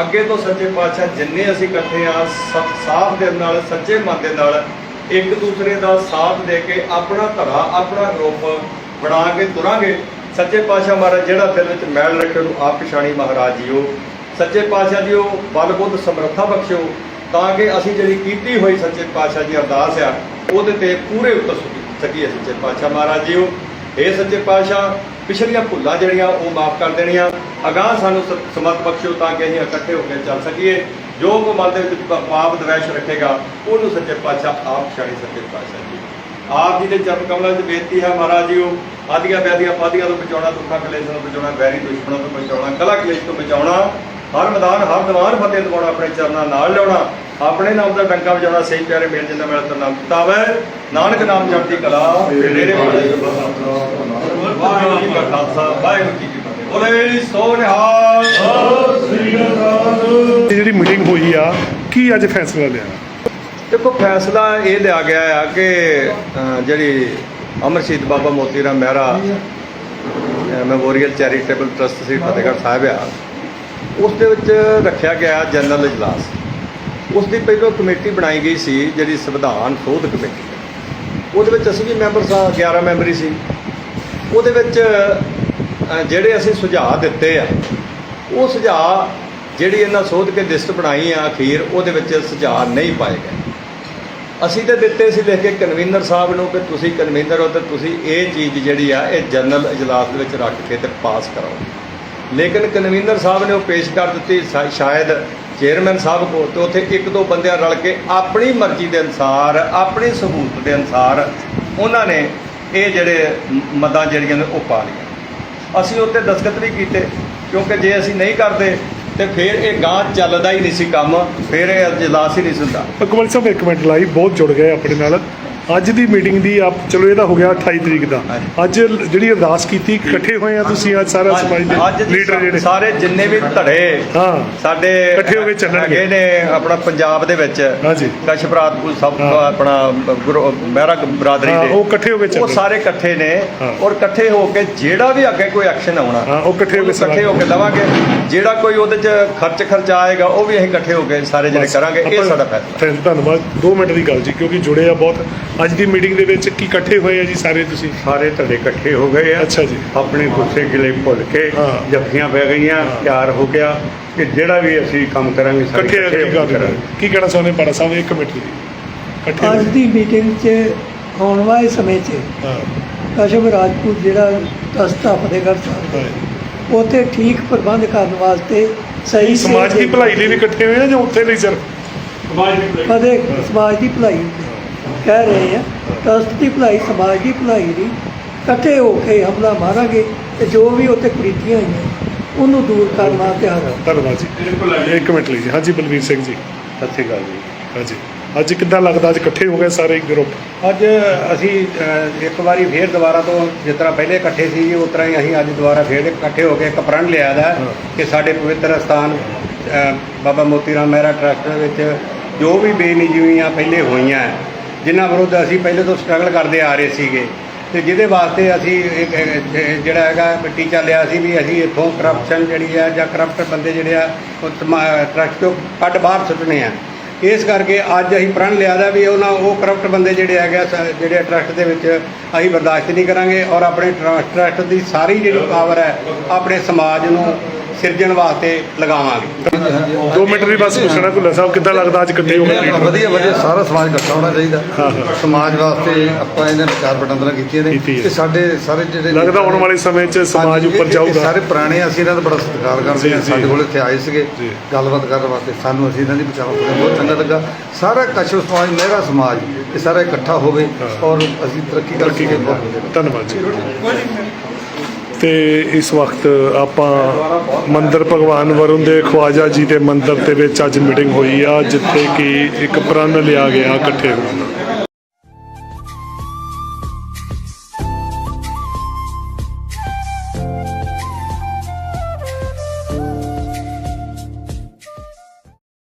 ਅੱਗੇ ਤੋਂ ਸੱਚੇ ਪਾਤਸ਼ਾਹ ਜਿੰਨੇ ਅਸੀਂ ਇਕੱਠੇ ਆ ਸਾਫ਼ ਦਿਲ ਨਾਲ, ਸੱਚੇ ਮਨ ਦੇ ਨਾਲ ਇੱਕ ਦੂਸਰੇ ਦਾ ਸਾਥ ਦੇ ਕੇ ਆਪਣਾ ਧੜਾ ਆਪਣਾ ਗਰੁੱਪ ਬਣਾ ਕੇ ਤੁਰਾਂਗੇ। ਸੱਚੇ ਪਾਤਸ਼ਾਹ ਮਹਾਰਾਜ, ਜਿਹੜਾ ਦਿਲ ਵਿੱਚ ਮੈਲ ਰੱਖੇ ਨੂੰ ਆਪ ਪਛਾਣੀ ਮਹਾਰਾਜ ਜੀਓ। ਸੱਚੇ ਪਾਤਸ਼ਾਹ ਜੀਓ ਬਲ ਬੁੱਧ ਸਮਰੱਥਾ ਬਖਸ਼ਿਓ, ਤਾਂ ਕਿ ਅਸੀਂ ਜਿਹੜੀ ਕੀਤੀ ਹੋਈ ਸੱਚੇ ਪਾਤਸ਼ਾਹ ਜੀ ਅਰਦਾਸ ਆ, ਉਹਦੇ ਤੇ ਪੂਰੇ ਉਤਰ ਸਕੀਏ ਸਕੀਏ ਸੱਚੇ ਪਾਤਸ਼ਾਹ ਮਹਾਰਾਜ ਜੀਓ। ਇਹ ਸੱਚੇ ਪਾਤਸ਼ਾਹ ਪਿਛਲੀਆਂ ਭੁੱਲਾਂ ਜਿਹੜੀਆਂ ਉਹ ਮਾਫ ਕਰ ਦੇਣੀਆਂ। ਅਗਾਹ ਸਾਨੂੰ ਸ- ਬਖਸ਼ੋ ਤਾਂ ਕਿ ਅਸੀਂ ਇਕੱਠੇ ਹੋ ਕੇ ਚੱਲ ਸਕੀਏ। ਜੋ ਕੋ ਮਨ ਦੇ ਵਿੱਚ ਪਾਪ ਦਵੈਸ਼ ਰੱਖੇਗਾ, ਉਹਨੂੰ ਸੱਚੇ ਪਾਤਸ਼ਾਹ ਆਪ ਛਾੜੀ ਸੱਚੇ ਪਾਤਸ਼ਾਹ ਜੀ। ਆਪ ਜੀ ਦੇ ਚਰਨ ਕਮਲਾਂ 'ਚ ਬੇਨਤੀ ਹੈ ਮਹਾਰਾਜ ਜੀਓ ਆਦੀਆਂ ਵਿਆਦੀਆਂ ਪਾਦੀਆਂ ਤੋਂ ਬਚਾਉਣਾ, ਦੁੱਖਾਂ ਕਲੇਸ਼ਾਂ ਤੋਂ ਬਚਾਉਣਾ, ਵੈਰੀ ਦੁਸ਼ਮਣਾਂ ਤੋਂ ਬਚਾਉਣਾ, ਕਲਾ ਕਲੇਸ਼ ਤੋਂ ਬਚਾਉਣਾ, ਹਰ ਮੈਦਾਨ, ਹਰ ਦੀਵਾਨ ਫਤਿਹ ਦਿਵਾਉਣਾ, ਆਪਣੇ ਚਰਨਾਂ ਨਾਲ ਲਿਆਉਣਾ, ਆਪਣੇ ਨਾਮ ਦਾ ਡੰਕਾ ਵਜਾਉਣਾ, ਸਹੀ ਪਿਆਰੇ ਮੇਲ ਜਿੰਦਾ ਮੇਰਾ ਤਾਂ ਨਾਮ ਕਿਤਾਬ ਹੈ ਨਾਨਕ ਨਾਮ ਜਪਦੀ ਕਲਾ ਮੇਰੇ ਵਾਹਿਗੁਰੂ ਖਾਲਸਾ ਵਾਹਿਗੁਰੂ ਜੀ ਕੀ ਫਤਿਹ। ਬੋਲੇ ਸੋ ਨਿਹਾਲ ਇਹ ਜਿਹੜੀ ਮੀਟਿੰਗ ਹੋਈ ਆ ਕੀ ਅੱਜ ਫੈਸਲਾ ਲਿਆ? ਦੇਖੋ ਫੈਸਲਾ ਇਹ ਲਿਆ ਗਿਆ ਆ ਕਿ ਜਿਹੜੀ ਅਮਰ ਸ਼ਹੀਦ Baba Moti Ram Mehra memorial charitable trust ਸੀ ਫਤਿਹਗੜ੍ਹ ਸਾਹਿਬ ਆ ਉਸ ਦੇ ਵਿੱਚ ਰੱਖਿਆ ਗਿਆ ਜਨਰਲ ਇਜਲਾਸ। ਉਸ ਦੀ ਪਹਿਲੋਂ ਕਮੇਟੀ ਬਣਾਈ ਗਈ ਸੀ ਜਿਹੜੀ ਸੰਵਿਧਾਨ ਸੋਧ ਕਮੇਟੀ। ਉਹਦੇ ਵਿੱਚ ਅਸੀਂ ਵੀ ਮੈਂਬਰ ਸਾਂ 11 ਮੈਂਬਰੀ ਸੀ। ਉਹਦੇ ਵਿੱਚ ਜਿਹੜੇ ਅਸੀਂ ਸੁਝਾਅ ਦਿੱਤੇ ਆ, ਉਹ ਸੁਝਾਅ ਜਿਹੜੀ ਇਹਨਾਂ ਸੋਧ ਕੇ ਲਿਸਟ ਬਣਾਈ ਆ ਅਖੀਰ, ਉਹਦੇ ਵਿੱਚ ਸੁਝਾਅ ਨਹੀਂ ਪਾਏ ਗਏ। ਅਸੀਂ ਤਾਂ ਦਿੱਤੇ ਸੀ ਲਿਖ ਕੇ ਕਨਵੀਨਰ ਸਾਹਿਬ ਨੂੰ ਕਿ ਤੁਸੀਂ ਕਨਵੀਨਰ ਹੋ ਤਾਂ ਤੁਸੀਂ ਇਹ ਚੀਜ਼ ਜਿਹੜੀ ਆ, ਇਹ ਜਨਰਲ ਇਜਲਾਸ ਦੇ ਵਿੱਚ ਰੱਖ ਕੇ ਤੇ ਪਾਸ ਕਰਾਓ। ਲੇਕਿਨ ਕਨਵੀਨਰ ਸਾਹਿਬ ਨੇ ਉਹ ਪੇਸ਼ ਕਰ ਦਿੱਤੀ, ਸ਼ਾ- ਸ਼ਾਇਦ ਚੇਅਰਮੈਨ ਸਾਹਿਬ ਕੋਲ ਤੇ ਉੱਥੇ ਇੱਕ ਦੋ ਬੰਦਿਆਂ ਰਲ ਕੇ ਆਪਣੀ ਮਰਜ਼ੀ ਦੇ ਅਨਸਾਰ, ਆਪਣੀ ਸਹੂਲਤ ਦੇ ਅਨਸਾਰ ਉਹਨਾਂ ਨੇ ਇਹ ਜਿਹੜੇ ਮਦਾਂ ਜਿਹੜੀਆਂ ਨੇ ਉਹ ਪਾ ਲਈਆਂ। ਅਸੀਂ ਉੱਤੇ ਦਸਖਤ ਵੀ ਕੀਤੇ, ਕਿਉਂਕਿ ਜੇ ਅਸੀਂ ਨਹੀਂ ਕਰਦੇ, ਤੇ ਫਿਰ ਇਹ ਗਾਂ ਚੱਲਦਾ ਹੀ ਨਹੀਂ ਸੀ ਕੰਮ, ਫਿਰ ਇਹ ਇਜਲਾਸ ਹੀ ਨਹੀਂ ਸੁਣਦਾ ਹੁੰਦਾ। ਅਕਬਰ ਸਾਹਿਬ, ਇੱਕ ਮਿੰਟ ਲਾਈ, ਬਹੁਤ ਜੁੜ ਗਏ ਆਪਣੇ ਨਾਲ। ਅੱਜ ਦੀ ਮੀਟਿੰਗ ਦੀ ਆਪ ਚਲੋ ਇਹਦਾ ਹੋ ਗਿਆ 28 ਤਰੀਕ ਦਾ। ਅੱਜ ਜਿਹੜੀ ਅਰਦਾਸ ਕੀਤੀ ਇਕੱਠੇ ਹੋਏ ਆ ਤੁਸੀਂ ਅੱਜ ਸਾਰਾ ਸਮਾਜ ਦੇ ਲੀਡਰ ਜਿਹੜੇ। ਸਾਰੇ ਜਿੰਨੇ ਵੀ ਧੜੇ ਹਾਂ। ਸਾਡੇ ਇਕੱਠੇ ਹੋ ਕੇ ਚੱਲਣਗੇ। ਹੈਗੇ ਨੇ ਆਪਣਾ ਪੰਜਾਬ ਦੇ ਵਿੱਚ। ਹਾਂਜੀ। ਕਸ਼ਪ ਰਾਜਪੂਤ ਸਭ। ਆਪਣਾ ਮਹਿਰਾ ਬਰਾਦਰੀ ਦੇ। ਉਹ ਇਕੱਠੇ ਹੋ ਕੇ ਉਹ ਚੱਲਣਗੇ। ਸਾਰੇ ਇਕੱਠੇ ਨੇ। ਔਰ ਇਕੱਠੇ ਹੋ ਕੇ ਜਿਹੜਾ ਵੀ ਅੱਗੇ ਕੋਈ ਐਕਸ਼ਨ ਆਉਣਾ ਹਾਂ, ਉਹ ਇਕੱਠੇ ਹੋ ਕੇ ਇਕੱਠੇ ਹੋ ਕੇ ਲਵਾਂਗੇ ਜਿਹੜਾ ਕੋਈ ਉਹਦੇ 'ਚ ਖਰਚ ਖਰਚਾ ਆਏਗਾ ਉਹ ਵੀ ਅਸੀਂ ਇਕੱਠੇ ਹੋ ਕੇ ਸਾਰੇ ਜਿਹੜੇ ਕਰਾਂਗੇ। ਇਹ ਸਾਡਾ ਫੈਸਲਾ। ਧੰਨਵਾਦ। 2 ਮਿੰਟ ਦੀ ਗੱਲ ਜੀ ਕਿਉਂਕਿ ਜੁੜੇ ਆ ਬਹੁਤ ਅੱਜ ਦੀ ਮੀਟਿੰਗ ਦੇ ਵਿੱਚ ਕੀ ਇਕੱਠੇ ਹੋਏ ਆ ਜੀ ਸਾਰੇ ਤੁਸੀਂ? ਸਾਰੇ ਧੜੇ ਇਕੱਠੇ ਹੋ ਗਏ ਆ। ਅੱਛਾ ਜੀ। ਆਪਣੇ ਗੁੱਸੇ ਗਿਲੇ ਭੁੱਲ ਕੇ ਹਾਂ। ਜੱਫੀਆਂ ਪੈ ਗਈਆਂ ਹਾਂ। ਤਿਆਰ ਹੋ ਗਿਆ ਕਿ ਜਿਹੜਾ ਵੀ ਅਸੀਂ ਕੰਮ ਕਰਾਂਗੇ ਸਾਰੇ ਇਕੱਠੇ ਹੋ ਕੇ ਕਰਾਂਗੇ। ਕੀ ਕਹਿਣਾ ਚਾਹੁੰਦੇ ਪਾੜਾ ਸਾਹਿਬ ਇੱਕ ਮਿੰਟ ਜੀ। ਇਕੱਠੇ ਅੱਜ ਦੀ ਮੀਟਿੰਗ 'ਚ ਆਉਣ ਵਾਲੇ ਸਮੇਂ 'ਚ ਹਾਂ। ਕਸ਼ਮ ਰਾਜਪੂਤ ਜਿਹੜਾ ਆ ਫਤਿਹਗੜ੍ਹ ਸਾਹਿਬ ਹਾਂ। ਉੱਥੇ ਠੀਕ ਪ੍ਰਬੰਧ ਕਰਨ ਵਾਸਤੇ ਸਹੀ ਸਮਾਜ ਦੀ ਭਲਾਈ ਲਈ ਵੀ ਇਕੱਠੇ ਹੋਏ ਆ ਜਾਂ ਉੱਥੇ ਲਈ ਸਿਰ ਫਤਿਹ ਸਮਾਜ ਦੀ ਭਲਾਈ। ਕਹਿ ਰਹੇ ਆ ਟਰਸਟ ਦੀ ਭਲਾਈ ਸਮਾਜ ਦੀ ਭਲਾਈ ਦੀ ਇਕੱਠੇ ਹੋ ਕੇ ਹਮਲਾ ਮਾਰਾਂਗੇ ਤੇ ਜੋ ਵੀ ਉੱਥੇ ਕੁਰੀਤੀਆਂ ਹੋਈਆਂ ਉਹਨੂੰ ਦੂਰ ਕਰਨ ਵਾਸਤੇ ਹਾਜ਼ਰ ਧੰਨਵਾਦ ਜੀ। ਇੱਕ ਮਿੰਟ ਲਈ ਜੀ। ਹਾਂਜੀ ਬਲਵੀਰ ਸਿੰਘ ਜੀ। ਸਤਿ ਸ਼੍ਰੀ ਅਕਾਲ ਜੀ। ਹਾਂਜੀ। ਅੱਜ ਕਿੱਦਾਂ ਲੱਗਦਾ? ਅੱਜ ਇਕੱਠੇ ਹੋ ਗਏ ਸਾਰੇ ਗਰੁੱਪ ਅੱਜ ਅਸੀਂ ਇੱਕ ਵਾਰੀ ਫੇਰ ਦੁਬਾਰਾ ਤੋਂ ਜਿਸ ਤਰ੍ਹਾਂ ਪਹਿਲੇ ਇਕੱਠੇ ਸੀ ਉਸ ਤਰ੍ਹਾਂ ਹੀ ਅਸੀਂ ਅੱਜ ਦੁਬਾਰਾ ਫੇਰ ਇਕੱਠੇ ਹੋ ਕੇ ਇੱਕ ਪ੍ਰਣ ਲਿਆ ਦਾ। ਕਿ ਸਾਡੇ ਪਵਿੱਤਰ ਸਥਾਨ ਬਾਬਾ ਮੋਤੀ ਰਾਮ ਮਹਿਰਾ ਟਰੱਸਟ ਦੇ ਵਿੱਚ ਜੋ ਵੀ ਬੇਨਿਯਮੀਆਂ ਪਹਿਲੇ ਹੋਈਆਂ ਹੈ, ਜਿਨ੍ਹਾਂ ਵਿਰੁੱਧ ਅਸੀਂ ਪਹਿਲੇ ਤੋਂ ਸਟਰਗਲ ਕਰਦੇ ਆ ਰਹੇ ਸੀਗੇ। ਤੇ ਜਿਹਦੇ ਵਾਸਤੇ ਅਸੀਂ ਇੱਕ, ਜਿਹੜਾ ਹੈਗਾ ਟੀਚਾ ਲਿਆ ਸੀ ਵੀ ਅਸੀਂ ਇੱਥੋਂ ਕਰਪਸ਼ਨ ਜਿਹੜੀ ਆ ਜਾਂ ਕਰਪਟ ਬੰਦੇ ਜਿਹੜੇ ਆ ਉਹ ਟਰੱਸਟ ਤੋਂ ਕੱਢ ਬਾਹਰ ਸੁੱਟਣੇ ਆ। ਇਸ ਕਰਕੇ ਅੱਜ ਅਸੀਂ ਪ੍ਰਣ ਲਿਆ ਦਾ ਵੀ ਉਹਨਾਂ ਉਹ ਕਰਪਟ ਬੰਦੇ ਜਿਹੜੇ ਹੈਗੇ ਆ, ਸ- ਜਿਹੜੇ ਟਰੱਸਟ ਦੇ ਵਿੱਚ ਅਸੀਂ ਬਰਦਾਸ਼ਤ ਨਹੀਂ ਕਰਾਂਗੇ ਔਰ ਆਪਣੇ ਟਰੱਸਟ ਦੀ ਸਾਰੀ ਜਿਹੜੀ ਪਾਵਰ ਹੈ ਆਪਣੇ ਸਮਾਜ ਨੂੰ ਸਿਰਜਣ ਵਾਸਤੇ ਲਗਾਵਾਂਗੇ 2 ਮਿੰਟ ਦੀ ਬਸ ਪੁੱਛਣਾ ਭੁੱਲਾ ਸਾਹਿਬ ਕਿੱਦਾਂ ਲੱਗਦਾ ਅੱਜ ਇਕੱਠੇ ਹੋ ਗਏ leader? ਵਧੀਆ ਵਧੀਆ ਸਾਰਾ ਸਮਾਜ ਇਕੱਠਾ ਹੋਣਾ ਚਾਹੀਦਾ। ਸਮਾਜ ਵਾਸਤੇ ਆਪਾਂ ਇਹਨਾਂ ਨੇ ਚਾਰ ਵਟਾਂਦਰਾ ਕੀਤੀਆਂ ਨੇ ਕੀਤੀ ਹੈ। ਤੇ ਸਾਡੇ ਸਾਰੇ ਜਿਹੜੇ ਲੱਗਦਾ ਆਉਣ ਵਾਲੇ ਸਮੇਂ 'ਚ ਸਮਾਜ ਹਾਂਜੀ, ਉੱਪਰ ਇਹ- ਜਾਊਗਾ ਸਾਰੇ ਪੁਰਾਣੇ ਆ, ਅਸੀਂ ਇਹਨਾਂ ਦਾ ਬੜਾ ਸਤਿਕਾਰ ਕਰਦੇ ਹਾਂ ਜੀ। ਸਾਡੇ ਕੋਲ ਇੱਥੇ ਆਏ ਸੀਗੇ ਜੀ। ਗੱਲਬਾਤ ਕਰਨ ਵਾਸਤੇ ਸਾਨੂੰ ਅਸੀਂ ਇਹਨਾਂ ਦੀ ਵਿਚਾਰਾਂ ਸੁਣੇ ਬਹੁਤ ਚੰਗਾ ਲੱਗਾ ਸਾਰਾ ਕਸ਼ਮ ਸਮਾਜ ਮਹਿਰਾ ਸਮਾਜ ਇਹ ਸਾਰਾ ਇਕੱਠਾ ਹੋਵੇ। ਔਰ ਅਸੀਂ ਤਰੱਕੀ ਕਰ ਤਰੱਕੀ ਸਕੀਏ ਕਰਨਾ ਬਹੁਤ ਵਧੀਆ ਧੰਨਵਾਦ ਜੀ ਤੇ ਇਸ ਵਕਤ ਆਪਾਂ ਮੰਦਰ ਭਗਵਾਨ ਵਰੁਣ ਦੇ ਖਵਾਜਾ ਜੀ ਦੇ ਮੰਦਰ ਦੇ ਵਿੱਚ ਅੱਜ ਮੀਟਿੰਗ ਹੋਈ ਆ, ਜਿੱਥੇ ਕਿ ਇੱਕ ਪ੍ਰਣ ਲਿਆ ਗਿਆ ਇਕੱਠੇ ਹੋਣ